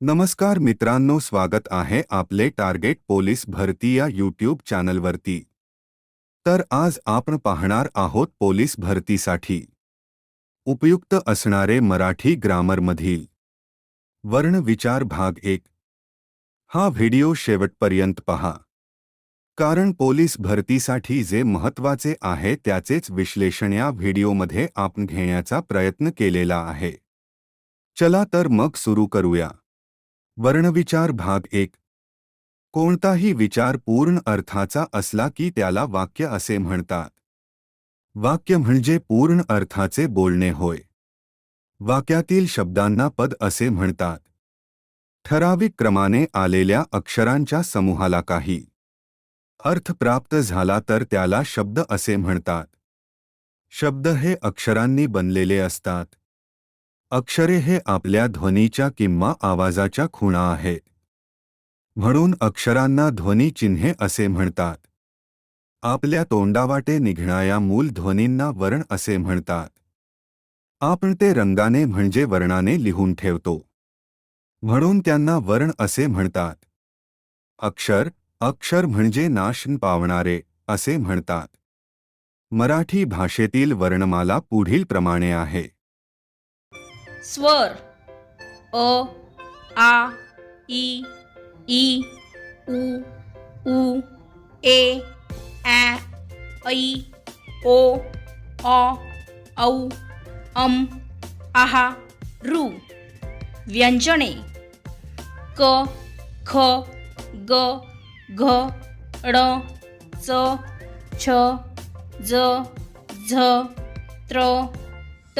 नमस्कार मित्रांनो स्वागत आहे आपले टार्गेट पोलीस भरती या यूट्यूब चॅनलवरती. तर आज आपण पाहणार आहोत पोलीस भरतीसाठी. उपयुक्त असणारे मराठी ग्रामरमधील वर्ण विचार भाग एक. हा व्हिडिओ शेवटपर्यंत पहा. कारण पोलीस भरतीसाठी जे महत्त्वाचे आहे त्याचेच विश्लेषण या व्हिडिओमध्ये आपण घेण्याचा प्रयत्न केलेला आहे. चला तर मग सुरू करूया. वर्णविचार भाग एक. कोणताही विचार पूर्ण अर्थाचा असला की त्याला वाक्य असे म्हणतात. वाक्य म्हणजे पूर्ण अर्थाचे बोलणे होय. वाक्यातील शब्दांना पद असे म्हणतात. ठराविक क्रमाने आलेल्या अक्षरांच्या समूहाला काही अर्थ प्राप्त झाला तर त्याला शब्द असे म्हणतात. शब्द हे अक्षरांनी बनलेले असतात. अक्षरे हे आपल्या ध्वनीच्या किंवा आवाजाच्या खुणा आहेत म्हणून अक्षरांना ध्वनी चिन्हे असे म्हणतात. आपल्या तोंडावाटे निघणाऱ्या मूल ध्वनींना वर्ण असे म्हणतात. आपण ते रंगाने म्हणजे वर्णाने लिहून ठेवतो. म्हणून त्यांना वर्ण असे म्हणतात. अक्षर अक्षर म्हणजे नाश न पावणारे असे म्हणतात. मराठी भाषेतील वर्णमाला पुढील प्रमाणे आहे. स्वर. अ आ ई ई उ उ ए ॲ ऐ ओ ऑ औ अम आहा रु. व्यंजने. क ख ग घ ण च छ ज झ त्र ट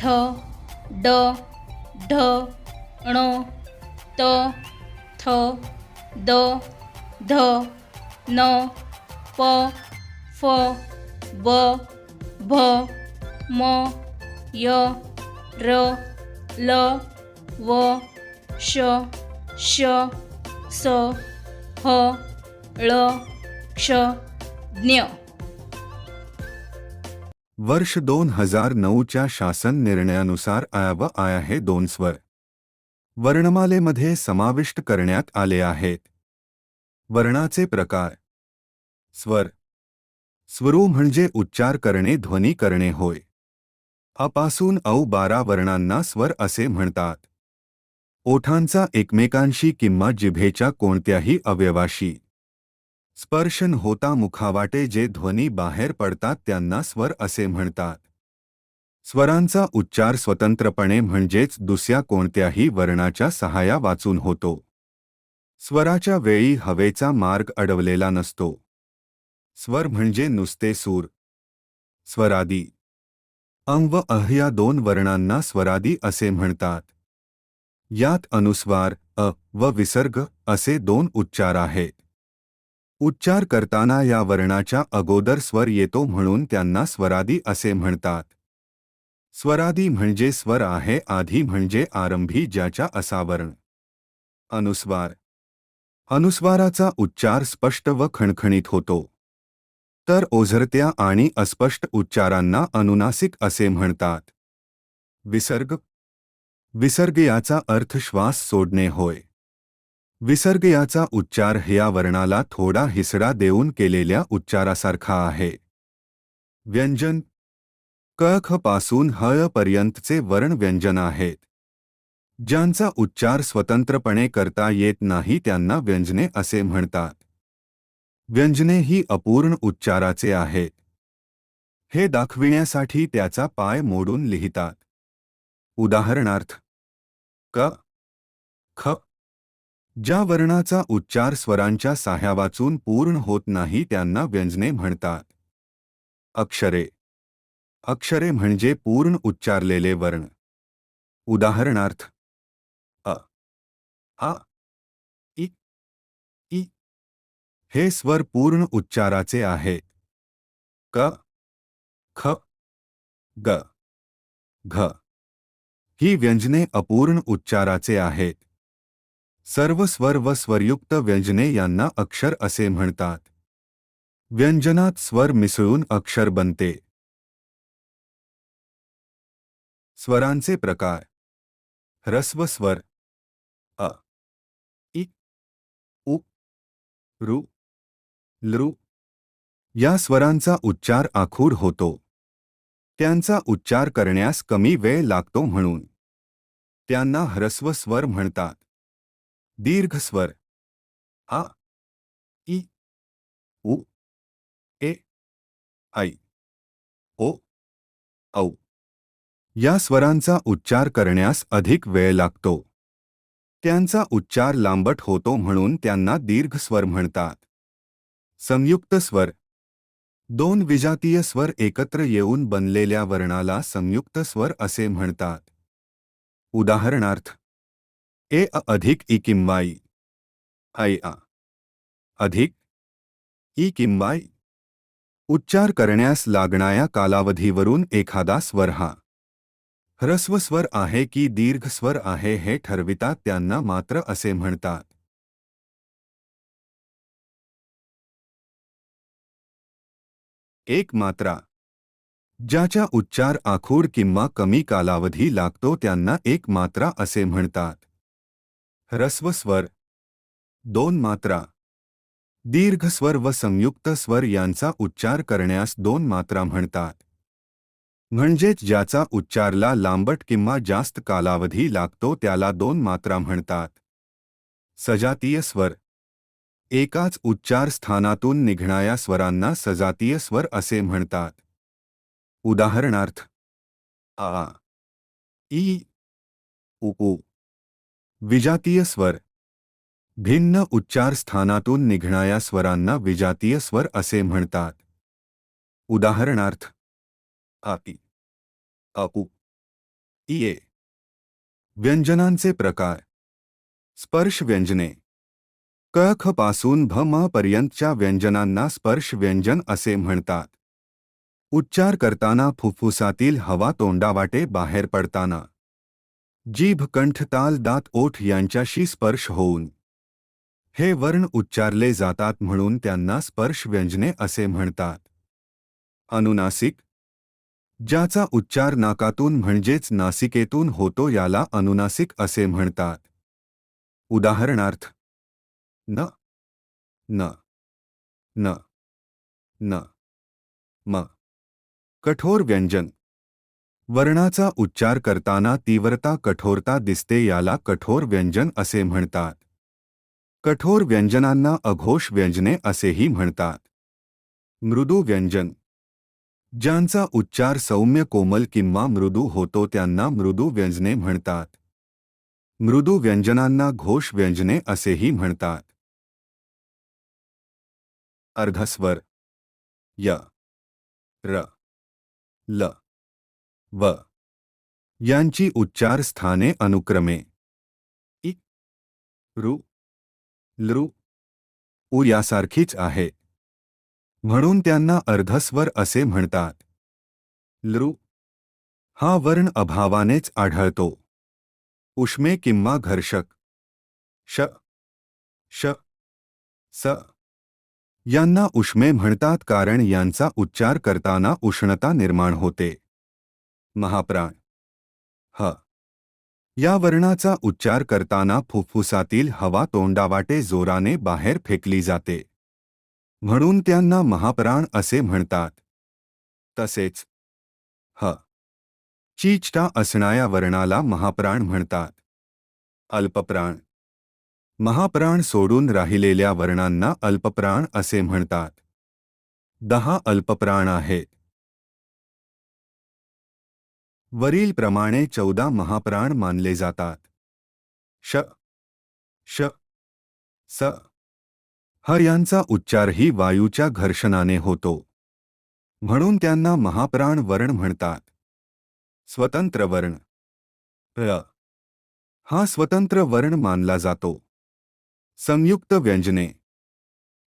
ठ. ड ढ ण त थ द ध न प फ ब भ म य र ल व श श स ह ळ क्ष ज्ञ. वर्ष दोन हजार नऊच्या शासन निर्णयानुसार आय व आया हे दोन स्वर. वर्णमालेमध्ये समाविष्ट करण्यात आले आहेत. वर्णाचे प्रकार. स्वर. स्वरू म्हणजे उच्चार करणे ध्वनी करणे होय. अपासून औ बारा वर्णांना स्वर असे म्हणतात. ओठांचा एकमेकांशी किंवा जिभेच्या कोणत्याही अवयवाशी. स्पर्शन होता मुखावाटे जे ध्वनी बाहेर पडतात त्यांना स्वर असे म्हणतात. स्वरांचा उच्चार स्वतंत्रपणे म्हणजेच दुसऱ्या कोणत्याही वर्णाच्या सहाय्या वाचून होतो. स्वराच्या वेळी हवेचा मार्ग अडवलेला नसतो. स्वर म्हणजे नुसते सूर. स्वरादी. अंग व अह या दोन वर्णांना स्वरादी असे म्हणतात. यात अनुस्वार अ व विसर्ग असे दोन उच्चार आहेत. उच्चार करताना या वर्णाच्या अगोदर स्वर येतो म्हणून त्यांना स्वरादी असे म्हणतात. स्वरादी म्हणजे स्वर आहे आधी म्हणजे आरंभी ज्याच्या असावर्ण. अनुस्वार. अनुस्वाराचा उच्चार स्पष्ट व खणखणीत होतो. तर ओझरत्या आणि अस्पष्ट उच्चारांना अनुनासिक असे म्हणतात. विसर्ग. विसर्ग याचा अर्थ श्वास सोडणे होय. विसर्ग याचा उच्चार ह्या वर्णाला थोडा हिसडा देऊन केलेल्या उच्चारासारखा आहे. व्यंजन. क पासून ह पर्यंतचे वर्ण व्यंजन आहेत. ज्यांचा उच्चार स्वतंत्रपणे करता येत नाही त्यांना व्यंजने असे म्हणतात. व्यंजने ही अपूर्ण उच्चाराचे आहेत हे दाखविण्यासाठी त्याचा पाय मोडून लिहितात. उदाहरणार्थ. क. ख. ज्या वर्णाचा उच्चार स्वरांच्या साह्यावाचून पूर्ण होत नाही त्यांना व्यंजने म्हणतात. अक्षरे. अक्षरे म्हणजे पूर्ण उच्चारलेले वर्ण. उदाहरणार्थ अ आ इ ई हे स्वर पूर्ण उच्चाराचे आहे. क ख ग घ. ही व्यंजने अपूर्ण उच्चाराचे आहेत. सर्व स्वर व स्वरयुक्त व्यंजने यांना अक्षर असे म्हणतात. व्यंजनात स्वर मिसळून अक्षर बनते. स्वरांचे प्रकार. ह्रस्व स्वर. अ. इ. उ. रु. लृ. या स्वरांचा उच्चार आखूड होतो. त्यांचा उच्चार करण्यास कमी वेळ लागतो म्हणून. त्यांना ह्रस्व स्वर म्हणतात. दीर्घ स्वर. आ इ उ ए ऐ ओ औ. या स्वरांचा उच्चार करण्यास अधिक वेळ लागतो. त्यांचा उच्चार लांबट होतो म्हणून त्यांना दीर्घ स्वर म्हणतात. संयुक्त स्वर. दोन विजातीय स्वर एकत्र येऊन बनलेल्या वर्णाला संयुक्त स्वर असे म्हणतात. उदाहरणार्थ ए अ अधिक इ किंवा ऐ आ. अधिक इ किंवा उच्चार करण्यास लागणाऱ्या कालावधीवरून एखादा स्वर हा. ह्रस्व स्वर आहे की दीर्घ स्वर आहे हे ठरवितात त्यांना मात्र असे म्हणतात. एक मात्रा. ज्याचा उच्चार आखूड किंवा कमी कालावधी लागतो त्यांना एक मात्रा असे म्हणतात. ह्रस्व स्वर. दोन मात्रा. दीर्घ स्वर व संयुक्त स्वर यांचा उच्चार करण्यास दोन मात्रा म्हणतात. म्हणजेच ज्याचा उच्चारला लांबट किंवा जास्त कालावधी लागतो त्याला दोन मात्रा म्हणतात. सजातीय स्वर. एकाच उच्चार स्थानातून निघणाऱ्या स्वरांना सजातीय स्वर असे म्हणतात. उदाहरणार्थ आ ई उ उ. विजातीय स्वर. भिन्न उच्चार स्थानातून निघणाऱ्या स्वरांना विजातीय स्वर असे म्हणतात. उदाहरणार्थ, आपी अपू इये. व्यंजनांचे प्रकार. स्पर्श व्यंजने. क ख पासून भ म पर्यंतच्या व्यंजनांना स्पर्श व्यंजन असे म्हणतात. उच्चार करताना फुफ्फुसातील हवा तोंडावाटे बाहेर पडताना. जीभ कंठ ताल दात ओठ यांच्याशी स्पर्श होऊन. हे वर्ण उच्चारले जातात म्हणून त्यांना स्पर्श व्यंजने असे म्हणतात. अनुनासिक. ज्याचा उच्चार नाकातून म्हणजेच नासिकेतून होतो याला अनुनासिक असे म्हणतात. उदाहरणार्थ. न. न. न. न. म. कठोर व्यंजन. वर्णाचा उच्चार करताना तीव्रता, कठोरता दिसते, याला कठोर व्यंजन असे म्हणतात. कठोर व्यंजनांना अघोष व्यंजने असेही म्हणतात. मृदू व्यंजन. ज्यांचा उच्चार सौम्य, कोमल किंवा मृदू होतो, त्यांना मृदू व्यंजने म्हणतात. मृदू व्यंजनांना घोष व्यंजने असेही म्हणतात. अर्धस्वर. य. र. ल. व. यांची उच्चार स्थाने अनुक्रमे. इ. रु. लृ. उ यासारखीच आहे. म्हणून त्यांना अर्धस्वर असे म्हणतात. लृ. हा वर्ण अभावानेच आढळतो. उष्मे किंवा घर्षक. श. श. स. यांना उष्मे म्हणतात कारण यांचा उच्चार करताना उष्णता निर्माण होते. महाप्राण. ह. या वर्णाचा उच्चार करताना फुफ्फुसातील हवा तोंडावाटे जोराने बाहेर फेकली जाते. म्हणून त्यांना महाप्राण असे म्हणतात. तसेच ह. चीचटा असणाऱ्या वर्णाला महाप्राण म्हणतात. अल्पप्राण. महाप्राण सोडून राहिलेल्या वर्णांना अल्पप्राण असे म्हणतात. दहा अल्पप्राण आहेत वरील प्रमाणे चौदा महाप्राण मानले जातात. श श स. ह यांचा उच्चारही वायूच्या घर्षणाने होतो. म्हणून त्यांना महाप्राण वर्ण म्हणतात. स्वतंत्र वर्ण. र हा स्वतंत्र वर्ण मानला जातो. संयुक्त व्यंजने.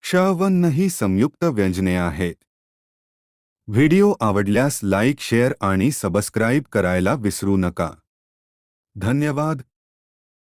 क्ष ही संयुक्त व्यंजने आहेत. व्हिडिओ आवडल्यास लाईक शेअर आणि सबस्क्राईब करायला विसरू नका. धन्यवाद.